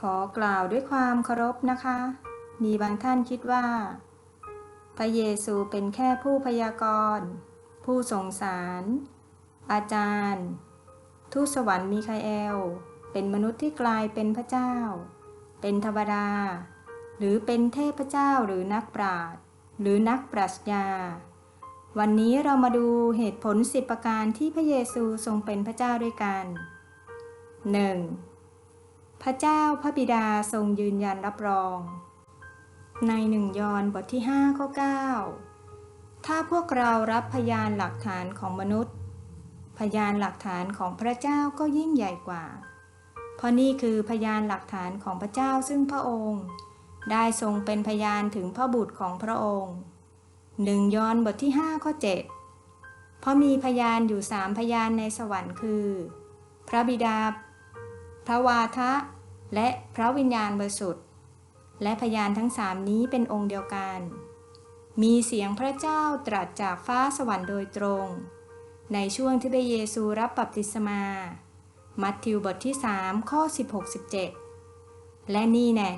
ขอกล่าวด้วยความเคารพนะคะ มีบางท่านคิดว่า พระเยซูเป็นแค่ผู้พยากรณ์ ผู้สงสาร อาจารย์ ทูตสวรรค์มีคาเอล เป็นมนุษย์ที่กลายเป็นพระเจ้า เป็นธรรมดา หรือเป็นเทพเจ้าหรือนักปราชญ์หรือนักปรัชญา วันนี้เรามาดูเหตุผลสิบประการที่พระเยซูทรงเป็นพระเจ้าด้วยกัน 1. พระเจ้าพระบิดาทรงยืนยันรับรอง ในหนึ่งยอห์นบทที่5ข้อ9ถ้าพวกเรารับพยานหลักฐานของมนุษย์ พยานหลักฐานของพระเจ้าก็ยิ่งใหญ่กว่า เพราะนี่คือพยานหลักฐานของพระเจ้าซึ่งพระองค์ ได้ทรงเป็นพยานถึงพระบุตรของพระองค์หนึ่งยอห์นบทที่5ข้อ7เพราะมีพยานอยู่สามพยานในสวรรค์คือ พระบิดาพระวาทะ และพระวิญญาณบริสุทธิ์ และพยานทั้งสามนี้เป็นองค์เดียวกัน มีเสียงพระเจ้าตรัสจากฟ้าสวรรค์โดยตรง ในช่วงที่พระเยซูรับบัพติศมา มัทธิวบทที่ 3 ข้อ 16-17 และนี่แน่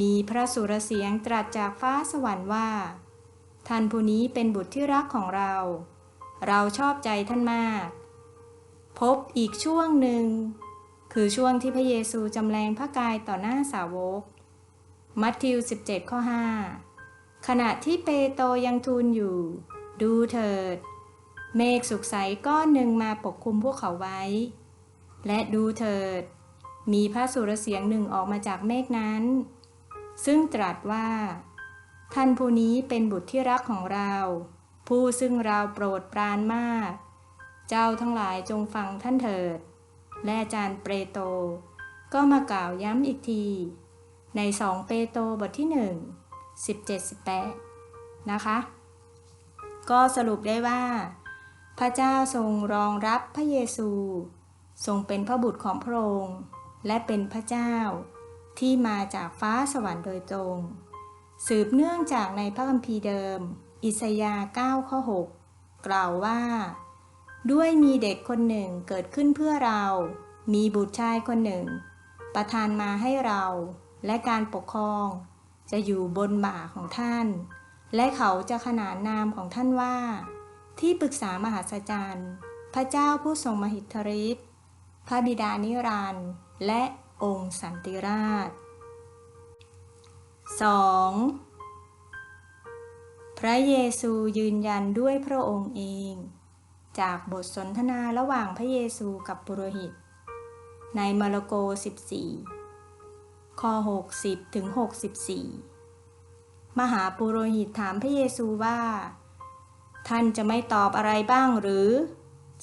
มีพระสุรเสียงตรัสจากฟ้าสวรรค์ว่า ท่านผู้นี้เป็นบุตรที่รักของเรา เราชอบใจท่านมาก พบอีกช่วงหนึ่ง คือช่วงที่พระเยซูจำแรงพระกายต่อหน้าสาวก มัทธิว 17 ข้อ 5 ขณะที่เปโตยังทูลอยู่ ดูเถิด เมฆสุกใสก้อนหนึ่งมาปกคลุมพวกเขาไว้ และดูเถิด มีพระสุรเสียงหนึ่งออกมาจากเมฆนั้น ซึ่งตรัสว่า ท่านผู้นี้เป็นบุตรที่รักของเรา ผู้ซึ่งเราโปรดปรานมาก เจ้าทั้งหลายจงฟังท่านเถิด และอาจารย์เปโตรก็มากล่าวย้ำอีกที ในสองเปโตรบทที่หนึ่ง17 18 นะคะ ก็สรุปได้ว่า พระเจ้าทรงรองรับพระเยซู ทรงเป็นพระบุตรของพระองค์และเป็นพระเจ้าที่มาจากฟ้าสวรรค์โดยตรง สืบเนื่องจากในพระคัมภีร์เดิม อิสยาห์9ข้อ6กล่าวว่า ด้วยมีเด็กคนหนึ่งเกิดขึ้นเพื่อเรา มีบุตรชายคนหนึ่ง ประทานมาให้เรา และการปกครอง จะอยู่บนบ่าของท่าน และเขาจะขนานนามของท่านว่า ที่ปรึกษามหาสจรรย์ พระเจ้าผู้ทรงมหิทธิฤทธิ์พระบิดานิรันดร์และองค์สันติราช 2. พระเยซูยืนยันด้วยพระองค์เอง จากบทสนทนาระหว่างพระเยซูกับปุโรหิต ในมาระโก 14 ข้อ 60 ถึง 64 มหาปุโรหิตถามพระเยซูว่า ท่านจะไม่ตอบอะไรบ้างหรือ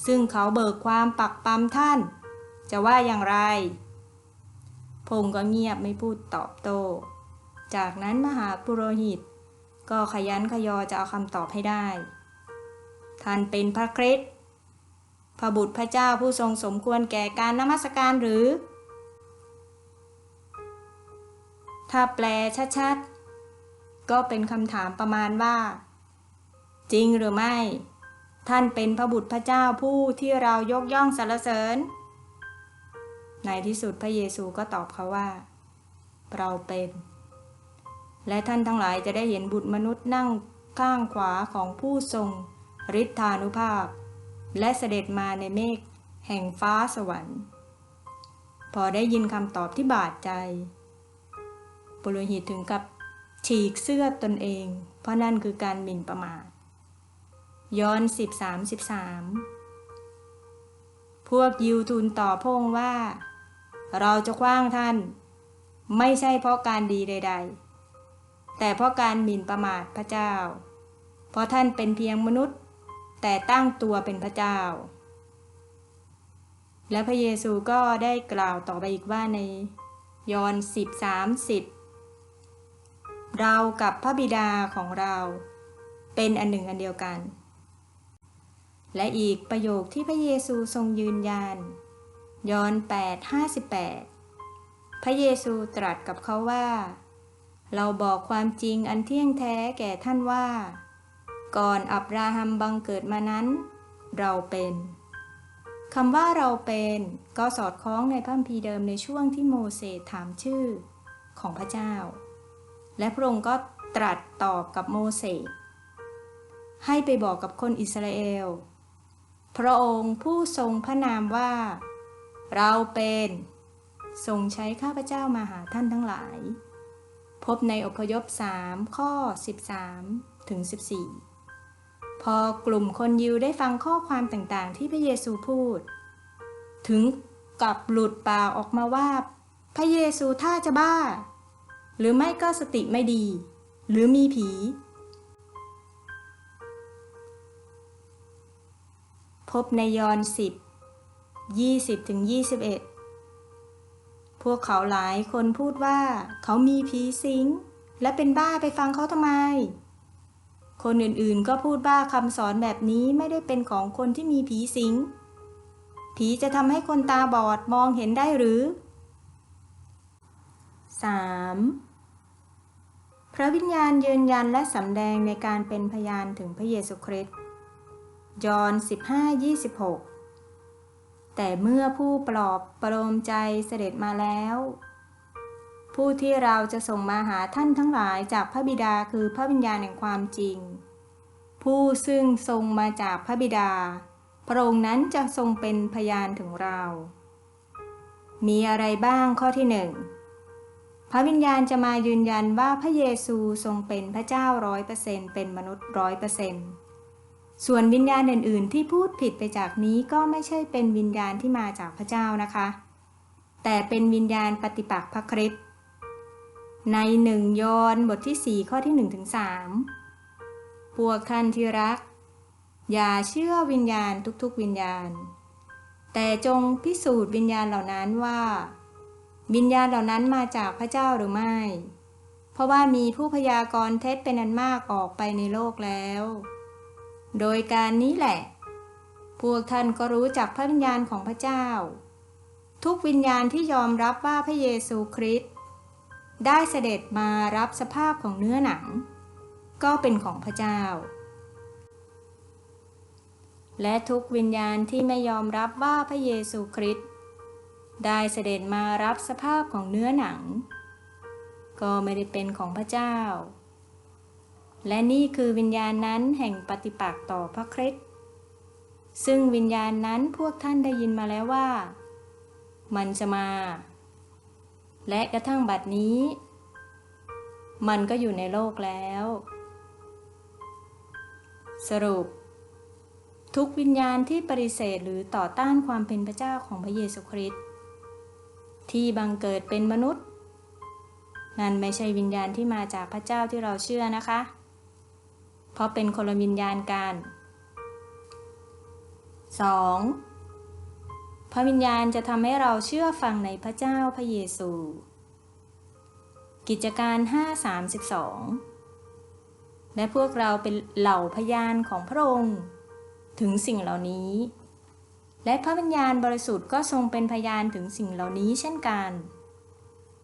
ซึ่งเขาเบิกความปักปั๊มท่าน จะว่าอย่างไร พงก็เงียบไม่พูดตอบโต้ จากนั้นมหาปุโรหิต ก็ขยันขยอจะเอาคำตอบให้ได้ ท่านเป็นพระคริสต์พระบุตรพระเจ้าผู้ทรงสมควรแก่การนมัสการหรือ ถ้าแปลชัดๆ ก็เป็นคำถามประมาณว่า จริงหรือไม่ ท่านเป็นพระบุตรพระเจ้าผู้ที่เรายกย่องสรรเสริญ ในที่สุดพระเยซูก็ตอบเขาว่า เราเป็น และท่านทั้งหลายจะได้เห็นบุตรมนุษย์นั่งข้างขวาของผู้ทรง ฤทธานุภาพ และเสด็จมาในเมฆแห่งฟ้าสวรรค์ พอได้ยินคำตอบที่บาดใจ ปุโรหิตถึงกับฉีกเสื้อตนเอง เพราะนั่นคือการหมิ่นประมาท ย้อน 13 13 พวกยิวทูลต่อพงค์ว่า เราจะคว้างท่าน ไม่ใช่เพราะการดีใด ๆ แต่เพราะการหมิ่นประมาทพระเจ้า เพราะท่านเป็นเพียงมนุษย์ แต่ตั้งตัวเป็นพระเจ้า และพระเยซูก็ได้กล่าวต่อไปอีกว่าในยอห์น10 30 เรากับพระบิดาของเราเป็นอันหนึ่งอันเดียวกัน และอีกประโยคที่พระเยซูทรงยืนยันยอห์น8 58 พระเยซูตรัสกับเขาว่า เราบอกความจริงอันเที่ยงแท้แก่ท่านว่า ก่อนอับราฮัมบังเกิดมานั้น เราเป็นคำว่าเราเป็นก็สอดคล้องในพระคัมภีร์เดิมในช่วงที่โมเสสถามชื่อของพระเจ้า และพระองค์ก็ตรัสตอบกับโมเสสให้ไปบอกกับคนอิสราเอล พระองค์ผู้ทรงพระนามว่า เราเป็นทรงใช้ข้าพเจ้ามาหาท่านทั้งหลาย พบในอพยพ3ข้อ 13 ถึง 14 พอกลุ่มคนยิวได้ฟังข้อความต่างๆ ที่พระเยซูพูด ถึงกับหลุดปากออกมาว่า พระเยซูท่าจะบ้า หรือไม่ก็สติไม่ดี หรือมีผี พบในยอห์น10 20ถึง21 พวกเขาหลายคนพูดว่าเขามีผีสิง และเป็นบ้าไปฟังเขาทำไม คนอื่นๆ ก็พูดว่าคำสอนแบบนี้ไม่ได้เป็นของคนที่มีผีสิง ผีจะทำให้คนตาบอดมองเห็นได้หรือ 3. พระวิญญาณยืนยันและสำแดงในการเป็นพยานถึงพระเยซูคริสต์ยอห์น15-26 แต่เมื่อผู้ปลอบประโลมใจเสด็จมาแล้ว ผู้ที่เราจะส่งมาหาท่านทั้งหลายจากพระบิดาคือพระวิญญาณแห่งความจริง ผู้ซึ่งทรงมาจากพระบิดา พระองค์นั้นจะทรงเป็นพยานถึงเรา มีอะไรบ้างข้อที่หนึ่งพระวิญญาณจะมายืนยันว่าพระเยซูทรงเป็นพระเจ้าร้อยเปอร์เซ็นเป็นมนุษย์ร้อยเปอร์เซ็นส่วนวิญญาณอื่น ๆ ที่พูดผิดไปจากนี้ก็ไม่ใช่เป็นวิญญาณที่มาจากพระเจ้านะคะ แต่เป็นวิญญาณปฏิปักษ์พระคริสต์ ในหนึ่งยอนบทที่ 4 ข้อที่1ถึง3พวกท่านที่รัก อย่าเชื่อวิญญาณทุกๆวิญญาณ แต่จงพิสูจน์วิญญาณเหล่านั้นว่า วิญญาณเหล่านั้นมาจากพระเจ้าหรือไม่ เพราะว่ามีผู้พยากรณ์เท็จเป็นอันมากออกไปในโลกแล้ว โดยการนี้แหละ พวกท่านก็รู้จักพระวิญญาณของพระเจ้า ทุกวิญญาณที่ยอมรับว่าพระเยซูคริสต ได้เสด็จมารับสภาพของเนื้อหนัง ก็เป็นของพระเจ้า และทุกวิญญาณที่ไม่ยอมรับว่าพระเยซูคริสต์ได้เสด็จมารับสภาพของเนื้อหนัง ก็ไม่ได้เป็นของพระเจ้า และนี่คือวิญญาณนั้นแห่งปฏิปักษ์ต่อพระคริสต์ซึ่งวิญญาณนั้นพวกท่านได้ยินมาแล้วว่า มันจะมา และกระทั่งบัดนี้ มันก็อยู่ในโลกแล้ว สรุป ทุกวิญญาณที่ปฏิเสธหรือต่อต้านความเป็นพระเจ้าของพระเยซูคริสต์ที่บังเกิดเป็นมนุษย์ นั่นไม่ใช่วิญญาณที่มาจากพระเจ้าที่เราเชื่อนะคะ เพราะเป็นคนละวิญญาณกัน 2. พระวิญญาณจะทำให้เราเชื่อฟังในพระเจ้าพระเยซู กิจการ 5.32 และพวกเราเป็นเหล่าพยานของพระองค์ ถึงสิ่งเหล่านี้ และพระวิญญาณบริสุทธิ์ก็ทรงเป็นพยานถึงสิ่งเหล่านี้เช่นกัน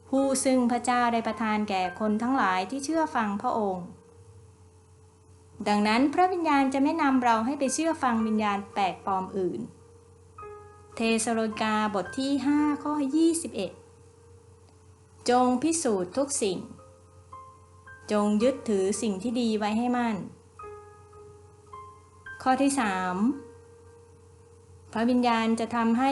ผู้ซึ่งพระเจ้าได้ประทานแก่คนทั้งหลายที่เชื่อฟังพระองค์ดังนั้นพระวิญญาณจะไม่นำเราให้ไปเชื่อฟังวิญญาณแปลกปลอมอื่น เทสโลกาบทที่ 5 ข้อ 21 จงพิสูจน์ทุกสิ่ง จงยึดถือสิ่งที่ดีไว้ให้มั่น ข้อที่ 3 พระวิญญาณจะทำให้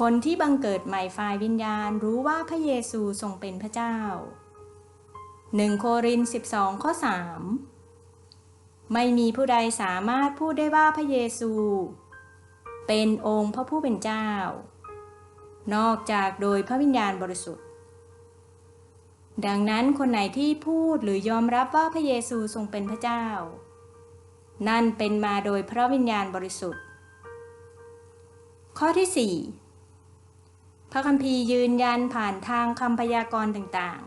คนที่บังเกิดใหม่ฝ่ายวิญญาณรู้ว่าพระเยซูทรงเป็นพระเจ้า 1 โครินธ์12 ข้อ 3 ไม่มีผู้ใดสามารถพูดได้ว่าพระเยซู เป็นองค์พระผู้เป็นเจ้า นอกจากโดยพระวิญญาณบริสุทธิ์ ดังนั้นคนไหนที่พูดหรือยอมรับว่าพระเยซูทรงเป็นพระเจ้า นั่นเป็นมาโดยพระวิญญาณบริสุทธิ์ ข้อที่ 4 พระคัมภีร์ยืนยันผ่านทางคำพยากรณ์ต่าง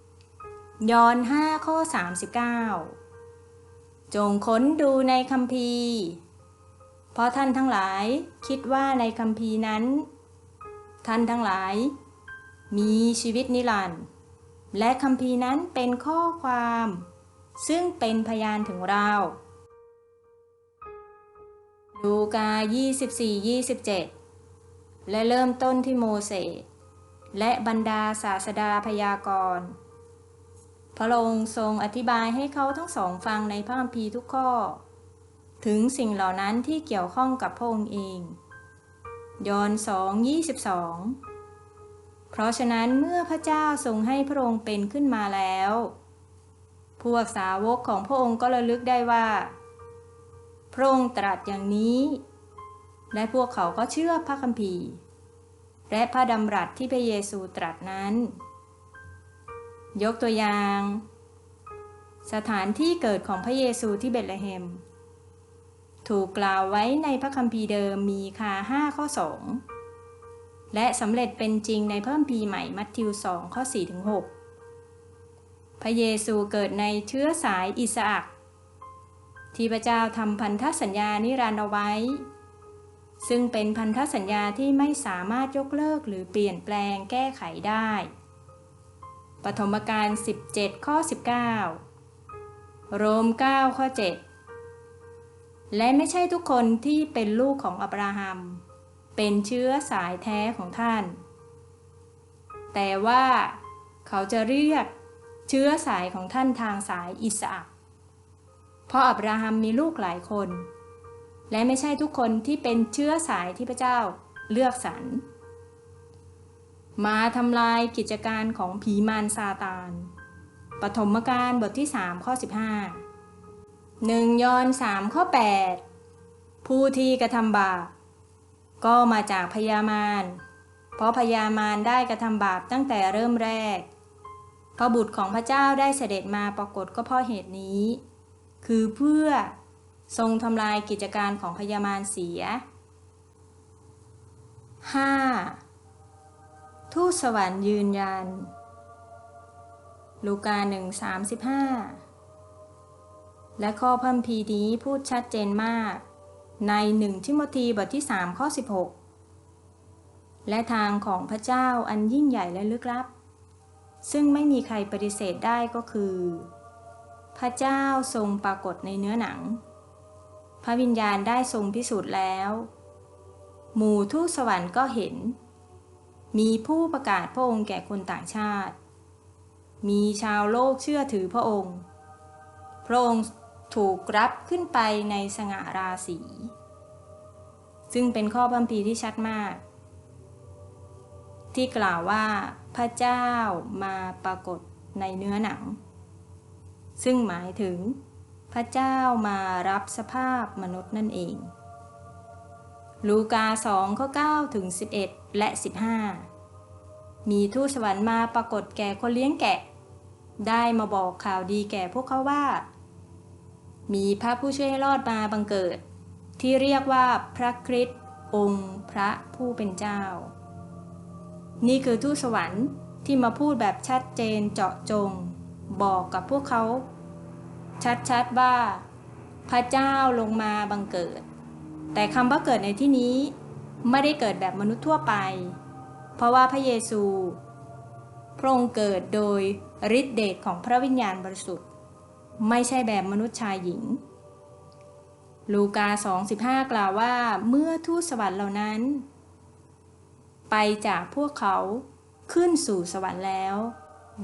ๆ ยอห์น5ข้อ 39 จงค้นดูในคัมภีร์ เพราะท่านทั้งหลายคิดว่าในคัมภีร์นั้น ท่านทั้งหลาย มีชีวิตนิรันดร์และคัมภีร์นั้นเป็นข้อความ ซึ่งเป็นพยานถึงเราดลูกา 24 27 และเริ่มต้นที่โมเสสและบรรดาศาสดาพยากรณ์พระองค์ทรงอธิบายให้เขาทั้งสองฟังในพระคัมภีร์ทุกข้อ ถึงสิ่งเหล่านั้นที่เกี่ยวข้องกับพระองค์เอง ยอห์น2 22 เพราะฉะนั้นเมื่อพระเจ้าทรงให้พระองค์เป็นขึ้นมาแล้ว พวกสาวกของพระองค์ก็ระลึกได้ว่า พระองค์ตรัสอย่างนี้ และพวกเขาก็เชื่อพระคัมภีร์ และพระดำรัสที่พระเยซูตรัสนั้น ยกตัวอย่าง สถานที่เกิดของพระเยซูที่เบธเลเฮม ถูกกล่าวไว้ในพระคัมภีร์เดิมมีคา5ข้อ 2 และสำเร็จเป็นจริงในพระคัมภีร์ใหม่มัทธิว2ข้อ4ถึง6พระเยซูเกิดในเชื้อสายอิสอักที่พระเจ้าทำพันธสัญญานิรันดร์เอาไว้ ซึ่งเป็นพันธสัญญาที่ไม่สามารถยกเลิกหรือเปลี่ยนแปลงแก้ไขได้ ปฐมกาล17ข้อ19 โรม 9 ข้อ 7 และไม่ใช่ทุกคนที่เป็นลูกของอับราฮัม เป็นเชื้อสายแท้ของท่าน แต่ว่าเขาจะเรียกเชื้อสายของท่านทางสายอิสอักเพราะอับราฮัมมีลูกหลายคน และไม่ใช่ทุกคนที่เป็นเชื้อสายที่พระเจ้าเลือกสรร มาทำลายกิจการของผีมารซาตาน ปฐมกาลบทที่ 3 ข้อ 15 1ยอห์น3ข้อ 8 ผู้ที่กระทำบาปก็มาจากพยามารเพราะพยามารได้กระทำบาปตั้งแต่เริ่มแรก พระบุตรของพระเจ้าได้เสด็จมาปรากฏก็เพราะเหตุนี้ คือเพื่อทรงทำลายกิจการของพยามารเสีย 5. ทูตสวรรค์ยืนยัน ลูกาหนึ่งสามสิบห้า และข้อพัมพีนี้พูดชัดเจนมาก ในหนึ่งทิโมธีบทที่สามข้อสิบหกและทางของพระเจ้าอันยิ่งใหญ่และลึกลับ ซึ่งไม่มีใครปฏิเสธได้ก็คือ พระเจ้าทรงปรากฏในเนื้อหนัง พระวิญญาณได้ทรงพิสูจน์แล้ว หมู่ทูตสวรรค์ก็เห็น มีผู้ประกาศพระองค์แก่คนต่างชาติ มีชาวโลกเชื่อถือพระองค์พระองค์ ถูกรับขึ้นไปในสง่าราศีซึ่งเป็นข้อบัมพีที่ชัดมาก ที่กล่าวว่าพระเจ้ามาปรากฏในเนื้อหนัง ซึ่งหมายถึง พระเจ้ามารับสภาพมนุษย์นั่นเอง ลูกา2ข้อ9ถึง 11 และ 15 มีทูตสวรรค์มาปรากฏแก่คนเลี้ยงแกะ ได้มาบอกข่าวดีแก่พวกเขาว่า มีพระผู้ช่วยให้รอดมาบังเกิด ที่เรียกว่าพระคริสต์องค์ พระผู้เป็นเจ้า นี่คือทูตสวรรค์ที่มาพูดแบบชัดเจนเจาะจง บอกกับพวกเขา ชัดๆว่า พระเจ้าลงมาบังเกิด แต่คำว่าเกิดในที่นี้ไม่ได้เกิดแบบมนุษย์ทั่วไป เพราะว่าพระเยซู พระองค์เกิดโดยฤทธิเดชของพระวิญญาณบริสุทธิ์ ไม่ใช่แบบมนุษย์ชายหญิง ลูกา 2.15 กล่าวว่า เมื่อทูตสวรรค์เหล่านั้น ไปจากพวกเขาขึ้นสู่สวรรค์แล้ว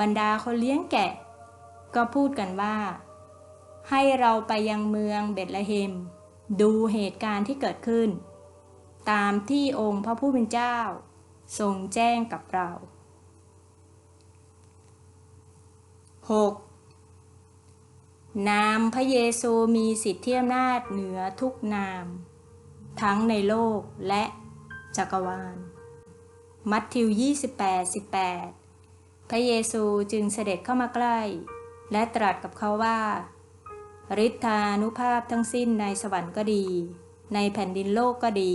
บรรดาคนเลี้ยงแกะ ก็พูดกันว่า ให้เราไปยังเมืองเบธเลเฮม ดูเหตุการณ์ที่เกิดขึ้น ตามที่องค์พระผู้เป็นเจ้า ทรงแจ้งกับเรา 6. นามพระเยซูมีสิทธิอำนาจเหนือทุกนาม ทั้งในโลกและจักรวาล มัทธิว 28 18 พระเยซูจึงเสด็จเข้ามาใกล้ และตรัสกับเขาว่าฤทธานุภาพทั้งสิ้นในสวรรค์ก็ดี ในแผ่นดินโลกก็ดี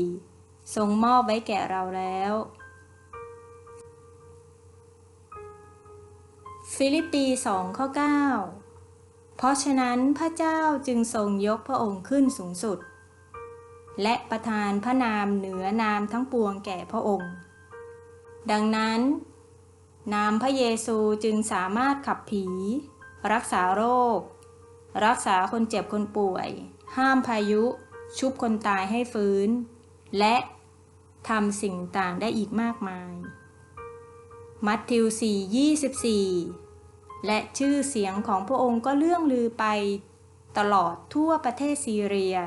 ทรงมอบไว้แก่เราแล้ว ฟิลิปปี 2 ข้อ 9 เพราะฉะนั้นพระเจ้าจึงทรงยกพระองค์ขึ้นสูงสุด และประทานพระนามเหนือนามทั้งปวงแก่พระองค์ ดังนั้น นามพระเยซูจึงสามารถขับผี รักษาโรค รักษาคนเจ็บคนป่วย ห้ามพายุ ชุบคนตายให้ฟื้น และทำสิ่งต่างได้อีกมากมาย มัทธิว 4 24 และชื่อเสียงของพระองค์ก็เลื่องลือไปตลอดทั่วประเทศซีเรีย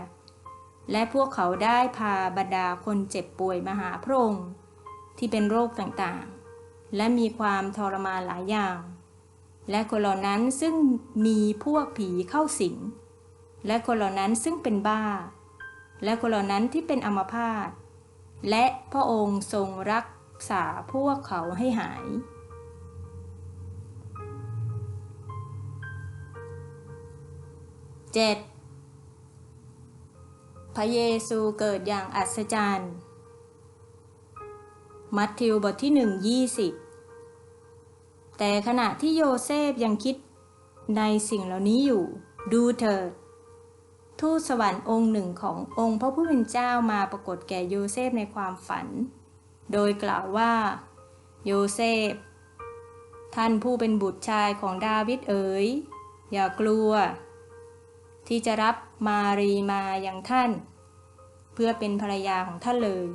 และพวกเขาได้พาบรรดาคนเจ็บป่วยมาหาพระองค์ ที่เป็นโรคต่างๆ และมีความทรมานหลายอย่าง และคนเหล่านั้นซึ่งมีพวกผีเข้าสิง และคนเหล่านั้นซึ่งเป็นบ้า และคนเหล่านั้นที่เป็นอัมพาต และพระองค์ทรงรักษาพวกเขาให้หาย 7. พระเยซูเกิดอย่างอัศจรรย์ มัทธิวบทที่หนึ่งยี่สิบแต่ขณะที่โยเซฟยังคิดในสิ่งเหล่านี้อยู่ ดูเถิด ทูตสวรรค์องค์หนึ่งขององค์พระผู้เป็นเจ้ามาปรากฏแก่โยเซฟในความฝัน โดยกล่าวว่า โยเซฟ ท่านผู้เป็นบุตรชายของดาวิดเอ๋ย อย่ากลัว ที่จะรับมารีมาอย่างท่าน เพื่อเป็นภรรยาของท่านเลย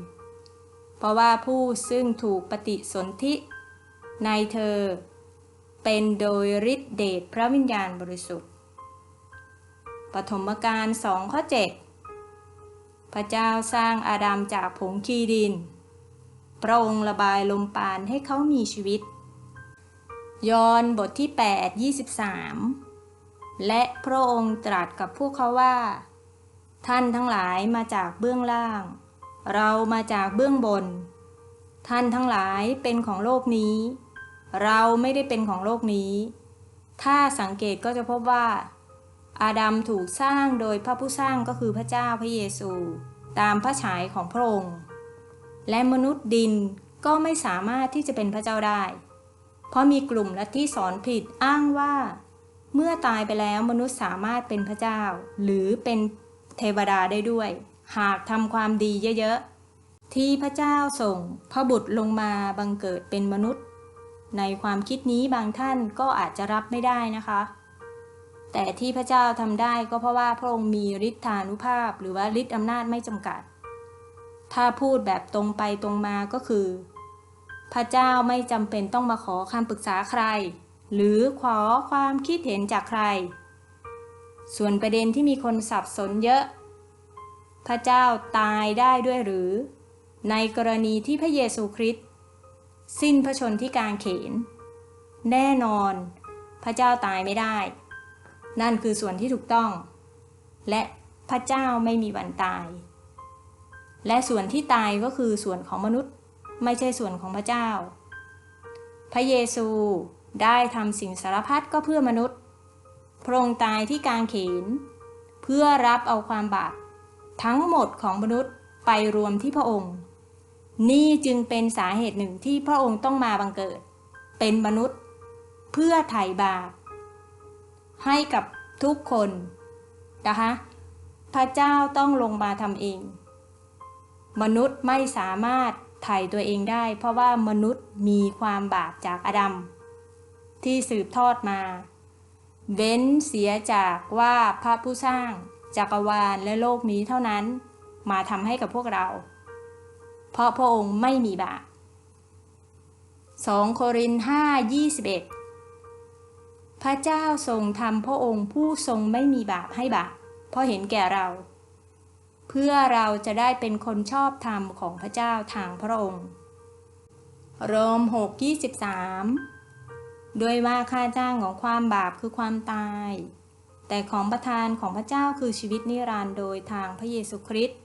เพราะว่าผู้ซึ่งถูกปฏิสนธิในเธอ เป็นโดยฤทธิเดชพระวิญญาณบริสุทธิ์ ปฐมกาลสองข้อเจ็ดพระเจ้าสร้างอาดัมจากผงคีดิน พระองค์ระบายลมปานให้เขามีชีวิต ยอห์นบทที่ 8 23 และพระองค์ตรัสกับพวกเขาว่า ท่านทั้งหลายมาจากเบื้องล่าง เรามาจากเบื้องบน ท่านทั้งหลายเป็นของโลกนี้ เราไม่ได้เป็นของโลกนี้ ถ้าสังเกตก็จะพบว่า อาดัมถูกสร้างโดยพระผู้สร้างก็คือพระเจ้าพระเยซู ตามพระฉายของพระองค์ และมนุษย์ดินก็ไม่สามารถที่จะเป็นพระเจ้าได้ เพราะมีกลุ่มลัทธิสอนผิดอ้างว่า เมื่อตายไปแล้วมนุษย์สามารถเป็นพระเจ้า หรือเป็นเทวดาได้ด้วย หากทำความดีเยอะๆ ที่พระเจ้าส่งพระบุตรลงมาบังเกิดเป็นมนุษย์ ในความคิดนี้บางท่านก็อาจจะรับไม่ได้นะคะ แต่ที่พระเจ้าทำได้ก็เพราะว่าพระองค์มีฤทธานุภาพ หรือว่าฤทธิอำนาจไม่จำกัด ถ้าพูดแบบตรงไปตรงมาก็คือ พระเจ้าไม่จำเป็นต้องมาขอคำปรึกษาใคร หรือขอความคิดเห็นจากใคร ส่วนประเด็นที่มีคนสับสนเยอะ พระเจ้าตายได้ด้วยหรือ ในกรณีที่พระเยซูคริสต์สิ้นพระชนที่กางเขน แน่นอน พระเจ้าตายไม่ได้ นั่นคือส่วนที่ถูกต้อง และพระเจ้าไม่มีวันตาย และส่วนที่ตายก็คือส่วนของมนุษย์ ไม่ใช่ส่วนของพระเจ้า พระเยซู ได้ทำสิ่งสารพัดก็เพื่อมนุษย์ พระองค์ตายที่กางเขน เพื่อรับเอาความบาปทั้งหมดของมนุษย์ไปรวมที่พระองค์ นี่จึงเป็นสาเหตุหนึ่งที่พระองค์ต้องมาบังเกิด เป็นมนุษย์ เพื่อไถ่บาปให้กับทุกคนนะคะพระเจ้าต้องลงมาทำเอง มนุษย์ไม่สามารถไถ่ตัวเองได้ เพราะว่ามนุษย์มีความบาปจากอาดัม ที่สืบทอดมา เว้นเสียจากว่าพระผู้สร้างจักรวาลและโลกนี้เท่านั้น มาทำให้กับพวกเรา เพราะพระองค์ไม่มีบาป 2 โครินธ์5 21 พระเจ้าทรงทำพระองค์ผู้ทรงไม่มีบาปให้บาปเพราะเห็นแก่เรา เพื่อเราจะได้เป็นคนชอบธรรมของพระเจ้าทางพระองค์ โรม6 23 ด้วยว่าค่าจ้างของความบาปคือความตาย แต่ของประทานของพระเจ้าคือชีวิตนิรันดร์โดยทางพระเยซูคริสต์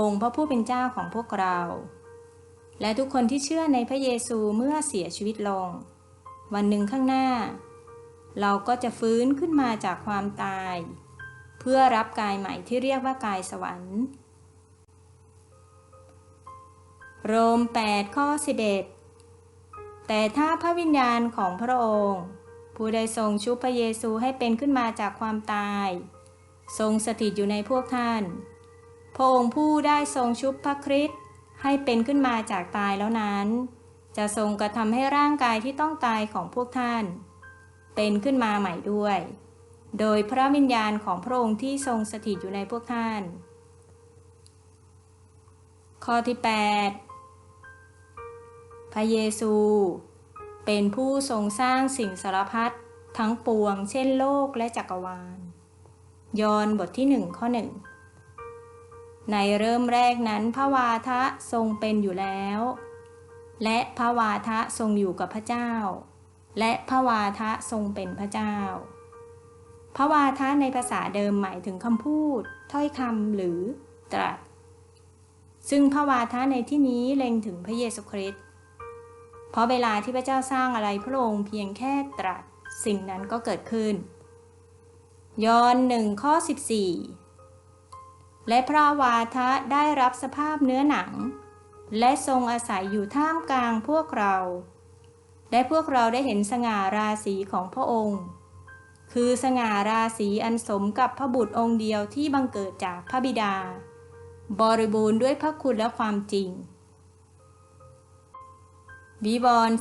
องค์พระผู้เป็นเจ้าของพวกเรา และทุกคนที่เชื่อในพระเยซูเมื่อเสียชีวิตลง วันหนึ่งข้างหน้า เราก็จะฟื้นขึ้นมาจากความตาย เพื่อรับกายใหม่ที่เรียกว่ากายสวรรค์ โรม 8 ข้อ 11 แต่ถ้าพระวิญญาณของพระองค์ ผู้ได้ทรงชุบพระเยซูให้เป็นขึ้นมาจากความตาย ทรงสถิตอยู่ในพวกท่าน พระองค์ผู้ได้ทรงชุบพระคริสต์ให้เป็นขึ้นมาจากตายแล้วนั้น จะทรงกระทำให้ร่างกายที่ต้องตายของพวกท่าน เป็นขึ้นมาใหม่ด้วย โดยพระวิญญาณของพระองค์ที่ทรงสถิตอยู่ในพวกท่าน ข้อที่ 8 พระเยซู เป็นผู้ทรงสร้างสิ่งสารพัดทั้งปวง เช่นโลกและจักรวาล ยอห์นบทที่หนึ่งข้อหนึ่งในเริ่มแรกนั้นพระวาทะทรงเป็นอยู่แล้ว และพระวาทะทรงอยู่กับพระเจ้า และพระวาทะทรงเป็นพระเจ้า พระวาทะในภาษาเดิมหมายถึงคำพูด ถ้อยคำหรือตรัส ซึ่งพระวาทะในที่นี้เล็งถึงพระเยซูคริสต์ เพราะเวลาที่พระเจ้าสร้างอะไรพระองค์เพียงแค่ตรัสสิ่งนั้นก็เกิดขึ้น ยอห์นหนึ่งข้อ 14 และพระวาทะได้รับสภาพเนื้อหนัง และทรงอาศัยอยู่ท่ามกลางพวกเรา และพวกเราได้เห็นสง่าราศีของพระองค์ คือสง่าราศีอันสมกับพระบุตรองค์เดียวที่บังเกิดจากพระบิดา บริบูรณ์ด้วยพระคุณและความจริง วิวรณ์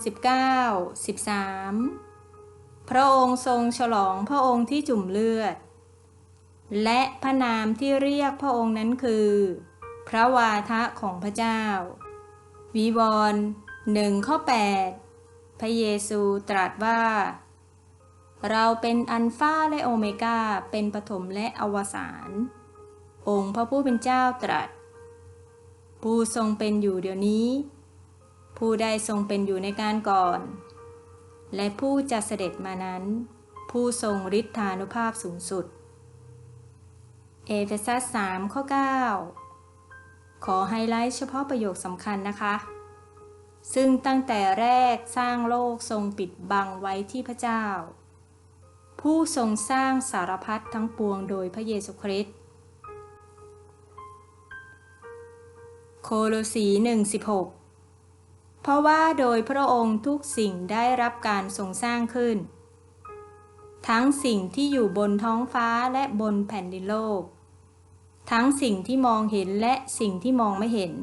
19 13 พระองค์ทรงฉลองพระองค์ที่จุ่มเลือด และพระนามที่เรียกพระองค์นั้นคือ พระวาทะของพระเจ้า วิวรณ์หนึ่งข้อ8 พระเยซูตรัสว่า เราเป็นอัลฟาและโอเมกาเป็นปฐมและอวสานองค์พระผู้เป็นเจ้าตรัสผู้ทรงเป็นอยู่เดี๋ยวนี้ ผู้ใดทรงเป็นอยู่ในการก่อน และผู้จะเสด็จมานั้น ผู้ทรงฤทธานุภาพสูงสุด เอเฟซัส3ข้อ 9 ขอไฮไลท์เฉพาะประโยคสำคัญนะคะ ซึ่งตั้งแต่แรกสร้างโลกทรงปิดบังไว้ที่พระเจ้า ผู้ทรงสร้างสารพัดทั้งปวงโดยพระเยซูคริสต์โคโลสี1:16 เพราะว่าโดยพระองค์ทุกสิ่งได้รับการทรงสร้างขึ้น ทั้งสิ่งที่อยู่บนท้องฟ้าและบนแผ่นดินโลก ทั้งสิ่งที่มองเห็นและสิ่งที่มองไม่เห็น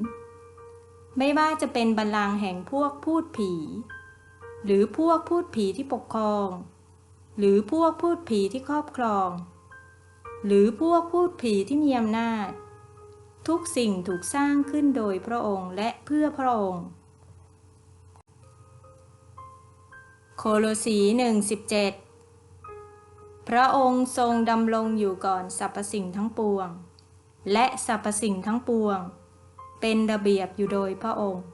ไม่ว่าจะเป็นบัลลังก์แห่งพวกพูดผี หรือพวกพูดผีที่ปกครอง หรือพวกพูดผีที่ครอบครอง หรือพวกพูดผีที่มีอำนาจ ทุกสิ่งถูกสร้างขึ้นโดยพระองค์และเพื่อพระองค์ โคโลสี1:17พระองค์ทรงดำรงอยู่ก่อนสรรพสิ่งทั้งปวง และสรรพสิ่งทั้งปวง เป็นระเบียบอยู่โดยพระองค์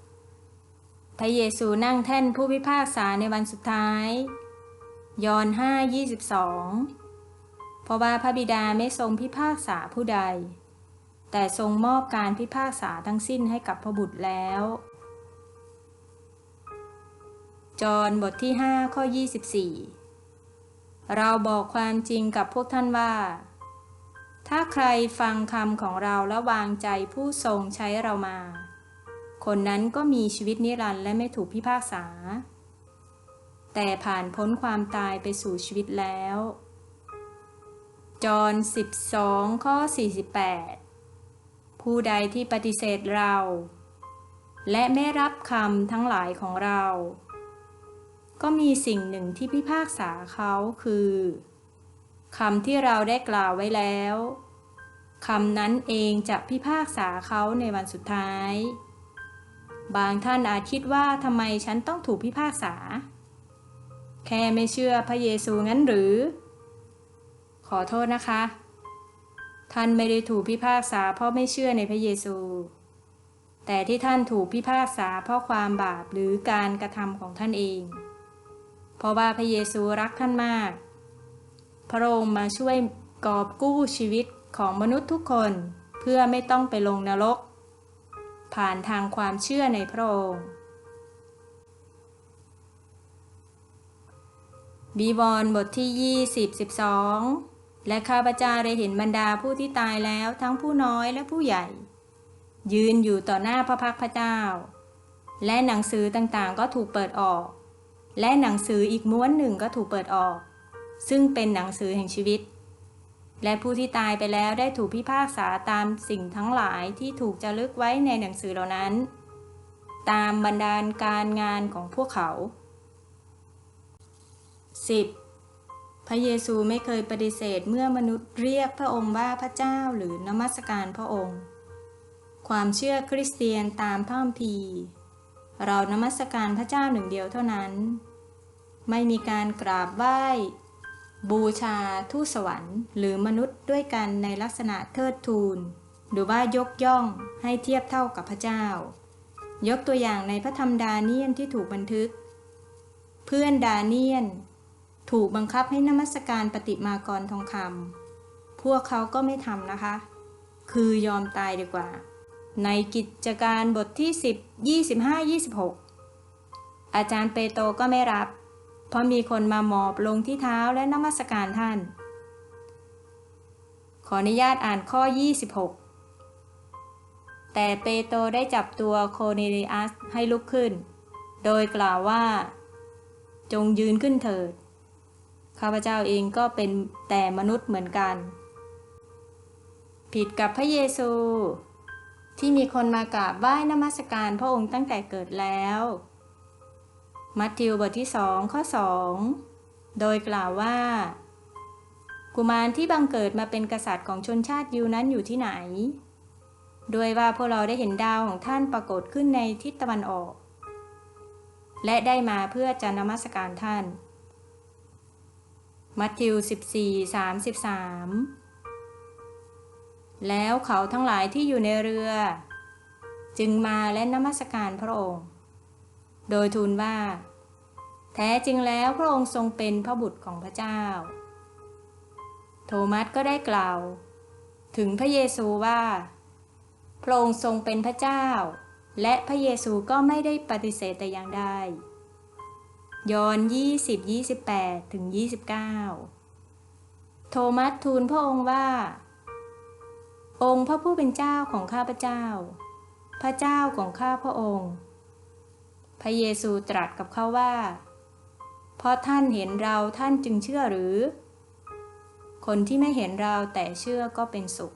9. พระเยซูนั่งแท่นผู้พิพากษาในวันสุดท้าย ยอห์น5:22 เพราะว่าพระบิดาไม่ทรงพิพากษาผู้ใด แต่ทรงมอบการพิพากษาทั้งสิ้นให้กับพระบุตรแล้วจอห์นบทที่ 5 ข้อ 24 เราบอกความจริงกับพวกท่านว่า ถ้าใครฟังคำของเราและวางใจผู้ทรงใช้เรามา คนนั้นก็มีชีวิตนิรันดร์และไม่ถูกพิพากษา แต่ผ่านพ้นความตายไปสู่ชีวิตแล้วจอห์น12 ข้อ 48 ผู้ใดที่ปฏิเสธเรา และไม่รับคำทั้งหลายของเรา ก็มีสิ่งหนึ่งที่พิพากษาเขาคือคำที่เราได้กล่าวไว้แล้วคำนั้นเองจะพิพากษาเขาในวันสุดท้าย บางท่านอาจคิดว่าทำไมฉันต้องถูกพิพากษา แค่ไม่เชื่อพระเยซูงั้นหรือ ขอโทษนะคะ ท่านไม่ได้ถูกพิพากษาเพราะไม่เชื่อในพระเยซู แต่ที่ท่านถูกพิพากษาเพราะความบาปหรือการกระทำของท่านเอง เพราะว่าพระเยซูรักท่านมาก พระองค์มาช่วยกอบกู้ชีวิตของมนุษย์ทุกคนเพื่อไม่ต้องไปลงนรก ผ่านทางความเชื่อในพระองค์ บีวรณ์บทที่ 20 12 และข้าพเจ้าได้เห็นบรรดาผู้ที่ตายแล้วทั้งผู้น้อยและผู้ใหญ่ ยืนอยู่ต่อหน้าพระพักพระเจ้า และหนังสือต่างๆก็ถูกเปิดออก และหนังสืออีกม้วนหนึ่งก็ถูกเปิดออก ซึ่งเป็นหนังสือแห่งชีวิต และผู้ที่ตายไปแล้วได้ถูกพิพากษาตามสิ่งทั้งหลายที่ถูกจารึกไว้ในหนังสือเหล่านั้น ตามบรรดาการงานของพวกเขา 10. พระเยซูไม่เคยปฏิเสธเมื่อมนุษย์เรียกพระองค์ว่าพระเจ้าหรือนมัสการพระองค์ ความเชื่อคริสเตียนตามพระคัมภีร์ เรานมัสการพระเจ้าหนึ่งเดียวเท่านั้น ไม่มีการกราบไหว้ บูชาทูตสวรรค์ หรือมนุษย์ด้วยกันในลักษณะเทิดทูน หรือว่ายกย่องให้เทียบเท่ากับพระเจ้า ยกตัวอย่างในพระธรรมดาเนียนที่ถูกบันทึก เพื่อนดาเนียน ถูกบังคับให้นมัสการปฏิมากรทองคำพวกเขาก็ไม่ทำนะคะ คือยอมตายดีกว่า ในกิจการบทที่ 10 25 26 อาจารย์เปโตรก็ไม่รับ เพราะมีคนมาหมอบลงที่เท้าและนมัสการท่าน ขออนุญาตอ่านข้อ 26 แต่เปโตรได้จับตัวโคเนลิอัสให้ลุกขึ้น โดยกล่าวว่า จงยืนขึ้นเถิด ข้าพเจ้าเองก็เป็นแต่มนุษย์เหมือนกัน ผิดกับพระเยซู ที่มีคนมากราบไหว้นมัสการพระองค์ตั้งแต่เกิดแล้ว มัทธิวบทที่สองข้อสองโดยกล่าวว่า กุมารที่บังเกิดมาเป็นกษัตริย์ของชนชาติยิวนั้นอยู่ที่ไหน ด้วยว่าพวกเราได้เห็นดาวของท่านปรากฏขึ้นในทิศตะวันออก และได้มาเพื่อจะนมัสการท่าน มัทธิว 14 33 แล้วเขาทั้งหลายที่อยู่ในเรือ จึงมาและนมัสการพระองค์ โดยทูลว่า แท้จริงแล้วพระองค์ทรงเป็นพระบุตรของพระเจ้า โทมัสก็ได้กล่าว ถึงพระเยซูว่า พระองค์ทรงเป็นพระเจ้า และพระเยซูก็ไม่ได้ปฏิเสธแต่อย่างใด ยอน20 28 ถึง 29 โทมัสทูลพระองค์ว่า องค์พระผู้เป็นเจ้าของข้าพเจ้า พระเจ้าของข้าพระองค์ พระเยซูตรัสกับเขาว่า เพราะท่านเห็นเราท่านจึงเชื่อหรือ คนที่ไม่เห็นเราแต่เชื่อก็เป็นสุข